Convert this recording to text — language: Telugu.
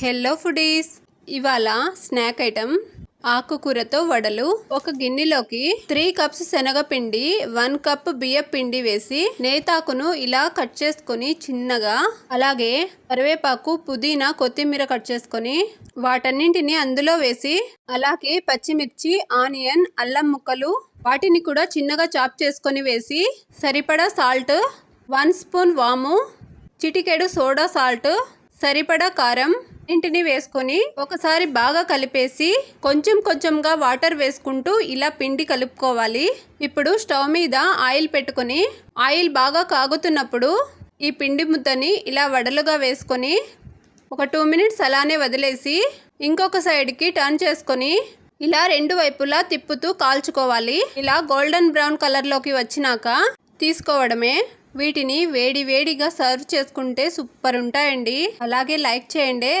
Hello foodies. ఇవాళ స్నాక్ ఐటమ్ ఆకుకూరతో వడలు. ఒక గిన్నెలోకి త్రీ కప్స్ శనగపిండి వన్ కప్ బియ్య పిండి వేసి నేతాకును ఇలా కట్ చేసుకొని చిన్నగా అలాగే కరివేపాకు పుదీనా కొత్తిమీర కట్ చేసుకొని వాటన్నింటిని అందులో వేసి అలాగే పచ్చిమిర్చి ఆనియన్ అల్లం ముక్కలు వాటిని కూడా చిన్నగా చాప్ చేసుకొని వేసి సరిపడా సాల్ట్ వన్ స్పూన్ వాము చిటికెడు సోడా సాల్ట్ సరిపడా కారం ఇంటిని వేసుకొని ఒకసారి బాగా కలిపేసి కొంచెం కొంచెంగా వాటర్ వేసుకుంటూ ఇలా పిండి కలుపుకోవాలి. ఇప్పుడు స్టవ్ మీద ఆయిల్ పెట్టుకొని ఆయిల్ బాగా కాగుతున్నప్పుడు ఈ పిండి ముద్దని ఇలా వడలుగా వేసుకొని ఒక టూ మినిట్స్ అలానే వదిలేసి ఇంకొక సైడ్కి టర్న్ చేసుకొని ఇలా రెండు వైపులా తిప్పుతూ కాల్చుకోవాలి. ఇలా గోల్డెన్ బ్రౌన్ కలర్లోకి వచ్చినాక తీసుకోవడమే. వీటిని వేడి వేడిగా సర్వ్ చేసుకుంటే సూపర్ ఉంటాయండి. అలాగే లైక్ చేయండి.